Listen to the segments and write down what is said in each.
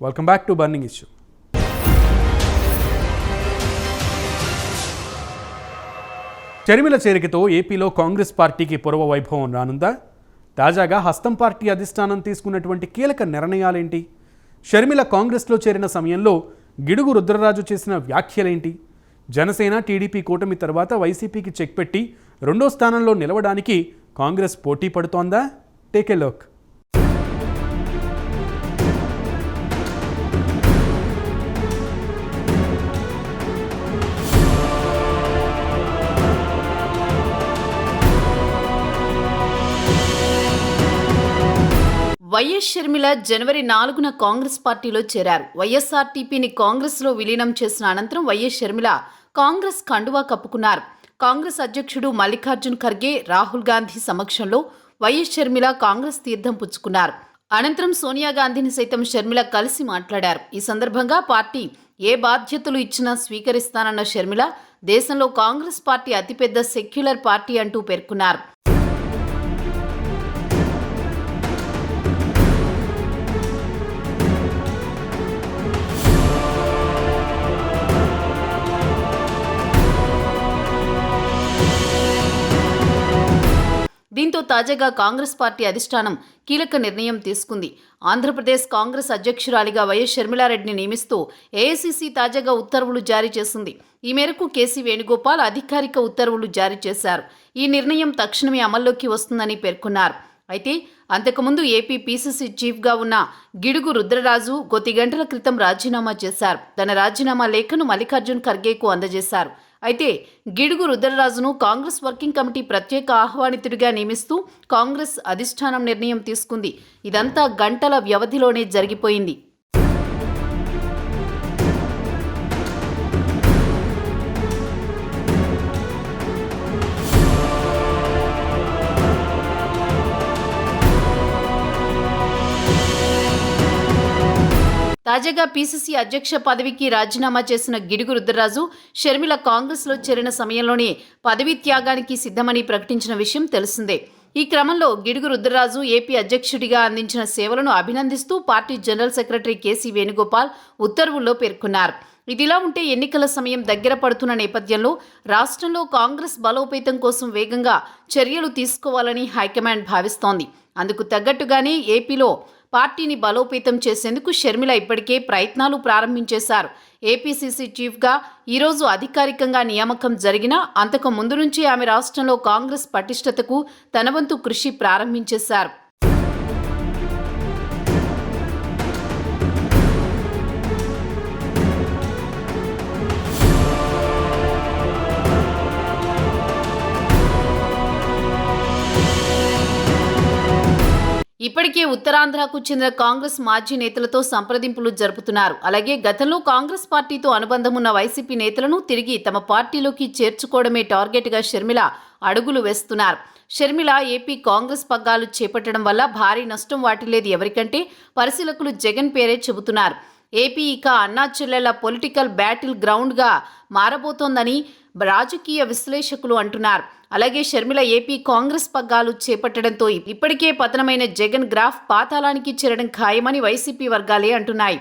Welcome back to burning issue Sharmila చేరికతో ఏపీలో కాంగ్రెస్ పార్టీకి పూర్వ వైభవం రానుందా? తాజాగా హస్తం పార్టీ అధిష్టానం తీసుకున్నటువంటి కీలక నిర్ణయాలేంటి? షర్మిల కాంగ్రెస్లో చేరిన సమయంలో గిడుగు రుద్రరాజు చేసిన వ్యాఖ్యలేంటి? జనసేన టీడీపీ కూటమి తర్వాత వైసీపీకి చెక్ పెట్టి రెండో స్థానంలో నిలవడానికి కాంగ్రెస్ పోటీ పడుతోందా? Take a look YS Sharmila జనవరి నాలుగున కాంగ్రెస్ పార్టీలో చేరారు. వైఎస్ఆర్టీపీని కాంగ్రెస్లో విలీనం చేసిన అనంతరం వైఎస్ షర్మిల కాంగ్రెస్ కండువా కప్పుకున్నారు. కాంగ్రెస్ అధ్యక్షుడు మల్లికార్జున్ ఖర్గే రాహుల్ గాంధీ సమక్షంలో వైఎస్ షర్మిల కాంగ్రెస్ తీర్థం పుచ్చుకున్నారు. అనంతరం సోనియా గాంధీని సైతం షర్మిల కలిసి మాట్లాడారు. ఈ సందర్భంగా పార్టీ ఏ బాధ్యతలు ఇచ్చినా స్వీకరిస్తానన్న షర్మిల దేశంలో కాంగ్రెస్ పార్టీ అతిపెద్ద సెక్యులర్ పార్టీ అంటూ పేర్కొన్నారు. దీంతో తాజాగా కాంగ్రెస్ పార్టీ అధిష్టానం కీలక నిర్ణయం తీసుకుంది. ఆంధ్రప్రదేశ్ కాంగ్రెస్ అధ్యక్షురాలిగా వైఎస్ షర్మిలారెడ్డిని నియమిస్తూ ఏఐసీసీ తాజాగా ఉత్తర్వులు జారీ చేసింది. ఈ మేరకు కేసీ వేణుగోపాల్ అధికారిక ఉత్తర్వులు జారీ చేశారు. ఈ నిర్ణయం తక్షణమే అమల్లోకి వస్తుందని పేర్కొన్నారు. అయితే అంతకుముందు ఏపీ పీసీసీ చీఫ్గా ఉన్న గిడుగు రుద్రరాజు కొద్ది గంటల క్రితం రాజీనామా చేశారు. తన రాజీనామా లేఖను మల్లికార్జున్ ఖర్గేకు అందజేశారు. అయితే గిడుగు రుద్రరాజును కాంగ్రెస్ వర్కింగ్ కమిటీ ప్రత్యేక ఆహ్వానితుడిగా నియమిస్తూ కాంగ్రెస్ అధిష్టానం నిర్ణయం తీసుకుంది. ఇదంతా గంటల వ్యవధిలోనే జరిగిపోయింది. తాజాగా పీసీసీ అధ్యక్ష పదవికి రాజీనామా చేసిన గిడుగు రుద్రరాజు షర్మిల కాంగ్రెస్లో చేరిన సమయంలోనే పదవీ త్యాగానికి సిద్ధమని ప్రకటించిన విషయం తెలిసిందే. ఈ క్రమంలో గిడుగు రుద్రరాజు ఏపీ అధ్యక్షుడిగా అందించిన సేవలను అభినందిస్తూ party general secretary KC Venugopal ఉత్తర్వుల్లో పేర్కొన్నారు. ఇదిలా ఉంటే ఎన్నికల సమయం దగ్గర పడుతున్న నేపథ్యంలో రాష్ట్రంలో కాంగ్రెస్ బలోపేతం కోసం వేగంగా చర్యలు తీసుకోవాలని హైకమాండ్ భావిస్తోంది. అందుకు తగ్గట్టుగానే ఏపీలో పార్టీని బలోపేతం చేసేందుకు షర్మిల ఇప్పటికే ప్రయత్నాలు ప్రారంభించేశారు. ఏపీసీసీ చీఫ్గా ఈరోజు అధికారికంగా నియామకం జరిగినా అంతకు ముందు నుంచి ఆమె రాష్ట్రంలో కాంగ్రెస్ పటిష్టతకు తన వంతు కృషి ప్రారంభించేశారు. ఇప్పటికే ఉత్తరాంధ్రకు చెందిన కాంగ్రెస్ మాజీ నేతలతో సంప్రదింపులు జరుపుతున్నారు. అలాగే గతంలో కాంగ్రెస్ పార్టీతో అనుబంధం ఉన్న వైసీపీ నేతలను తిరిగి తమ పార్టీలోకి చేర్చుకోవడమే టార్గెట్గా షర్మిల అడుగులు వేస్తున్నారు. షర్మిల ఏపీ కాంగ్రెస్ పగ్గాలు చేపట్టడం వల్ల భారీ నష్టం వాటిల్లేది ఎవరికంటే పరిశీలకులు జగన్ పేరే చెబుతున్నారు. ఏపీ ఇక అన్నా చెల్లెల పొలిటికల్ బ్యాటిల్ గ్రౌండ్గా మారబోతోందని రాజకీయ విశ్లేషకులు అంటున్నారు. అలాగే షర్మిల ఏపీ కాంగ్రెస్ పగ్గాలు చేపట్టడంతో ఇప్పటికే పతనమైన జగన్ గ్రాఫ్ పాతాళానికి చేరడం ఖాయమని వైసీపీ వర్గాలే అంటున్నాయి.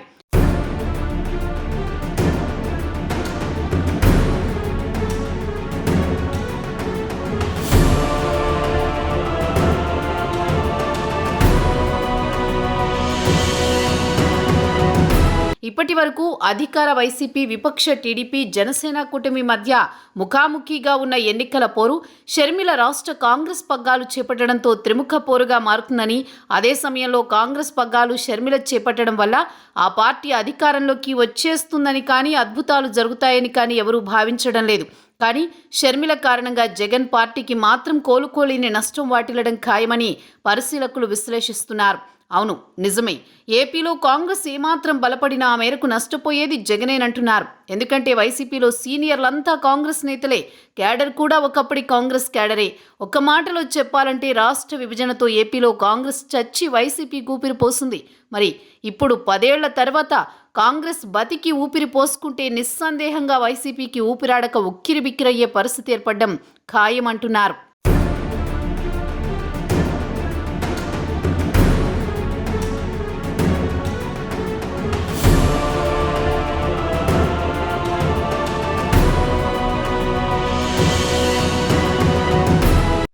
ఇప్పటి వరకు అధికార వైసీపీ విపక్ష టీడీపీ జనసేన కూటమి మధ్య ముఖాముఖిగా ఉన్న ఎన్నికల పోరు షర్మిల రాష్ట్ర కాంగ్రెస్ పగ్గాలు చేపట్టడంతో త్రిముఖ పోరుగా మారుతుందని అదే సమయంలో కాంగ్రెస్ పగ్గాలు షర్మిల చేపట్టడం వల్ల ఆ పార్టీ అధికారంలోకి వచ్చేస్తుందని కానీ అద్భుతాలు జరుగుతాయని కానీ ఎవరూ భావించడం లేదు. కానీ షర్మిల కారణంగా జగన్ పార్టీకి మాత్రం కోలుకోలేని నష్టం వాటిల్లడం ఖాయమని పరిశీలకులు విశ్లేషిస్తున్నారు. అవును నిజమే. ఏపీలో కాంగ్రెస్ ఏమాత్రం బలపడినా ఆ మేరకు నష్టపోయేది జగనేనంటున్నారు ఎందుకంటే వైసీపీలో సీనియర్లంతా కాంగ్రెస్ నేతలే. క్యాడర్ కూడా ఒకప్పటి కాంగ్రెస్ క్యాడరే. ఒక్క మాటలో చెప్పాలంటే రాష్ట్ర విభజనతో ఏపీలో కాంగ్రెస్ చచ్చి వైసీపీ ఊపిరి పోసింది. మరి ఇప్పుడు పదేళ్ళ తర్వాత కాంగ్రెస్ బతికి ఊపిరి పోసుకుంటే నిస్సందేహంగా వైసీపీకి ఊపిరాడక ఉక్కిరిబిక్కిరయ్యే పరిస్థితి ఏర్పడడం ఖాయమంటున్నారు.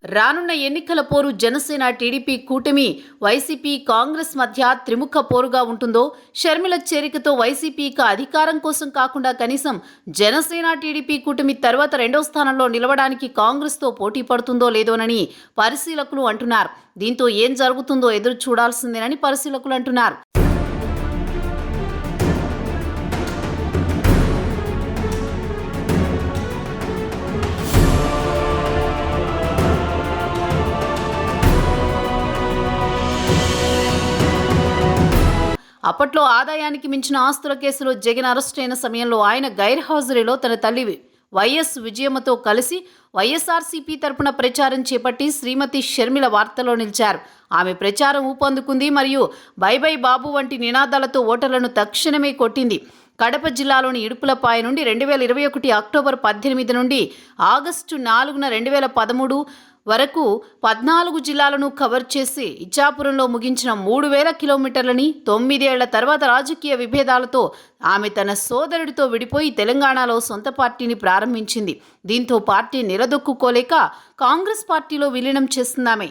రానున్న ఎన్నికల పోరు జనసేన టీడీపీ కూటమి వైసీపీ కాంగ్రెస్ మధ్య త్రిముఖ పోరుగా ఉంటుందో షర్మిల చేరికతో వైసీపీకి అధికారం కోసం కాకుండా కనీసం జనసేన టీడీపీ కూటమి తర్వాత రెండో స్థానంలో నిలవడానికి కాంగ్రెస్తో పోటీ పడుతుందో లేదోనని పరిశీలకులు అంటున్నారు. దీంతో ఏం జరుగుతుందో ఎదురు చూడాల్సిందేనని పరిశీలకులు అంటున్నారు. అప్పట్లో ఆదాయానికి మించిన ఆస్తుల కేసులో జగన్ అరెస్ట్ అయిన సమయంలో ఆయన గైర్హాజరీలో తన తల్లి వైఎస్ విజయమ్మతో కలిసి వైఎస్ఆర్సీపీ తరపున ప్రచారం చేపట్టి శ్రీమతి షర్మిల వార్తలో నిలిచారు. ఆమె ప్రచారం ఊపందుకుంది మరియు బై బై బాబు వంటి నినాదాలతో ఓటర్లను తక్షణమే కొట్టింది. కడప జిల్లాలోని ఇడుపులపాయ నుండి రెండు వేల ఇరవై ఒకటి అక్టోబర్ పద్దెనిమిది నుండి ఆగస్టు నాలుగున రెండు వేల పదమూడు వరకు పద్నాలుగు జిల్లాలను కవర్ చేసి ఇచ్చాపురంలో ముగించిన మూడు వేల కిలోమీటర్లని తొమ్మిదేళ్ళ తర్వాత రాజకీయ విభేదాలతో ఆమె తన సోదరుడితో విడిపోయి తెలంగాణలో సొంత పార్టీని ప్రారంభించింది. దీంతో పార్టీ నిలదొక్కుకోలేక కాంగ్రెస్ పార్టీలో విలీనం చేసిందామె.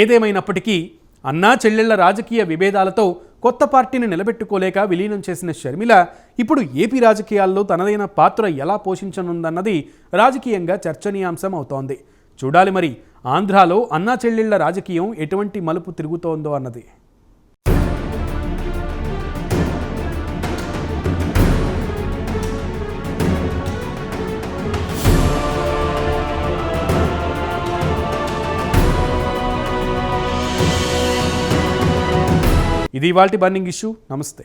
ఏదేమైనప్పటికీ అన్నా చెల్లెళ్ళ రాజకీయ విభేదాలతో కొత్త పార్టీని నిలబెట్టుకోలేక విలీనం చేసిన షర్మిల ఇప్పుడు ఏపీ రాజకీయాల్లో తనదైన పాత్ర ఎలా పోషించనుందన్నది రాజకీయంగా చర్చనీయాంశం అవుతోంది. చూడాలి మరి ఆంధ్రాలో అన్నా చెల్లెళ్ళ రాజకీయం ఎటువంటి మలుపు తిరుగుతోందో అన్నది. ఇది ఇవాళ బర్నింగ్ ఇష్యూ. నమస్తే.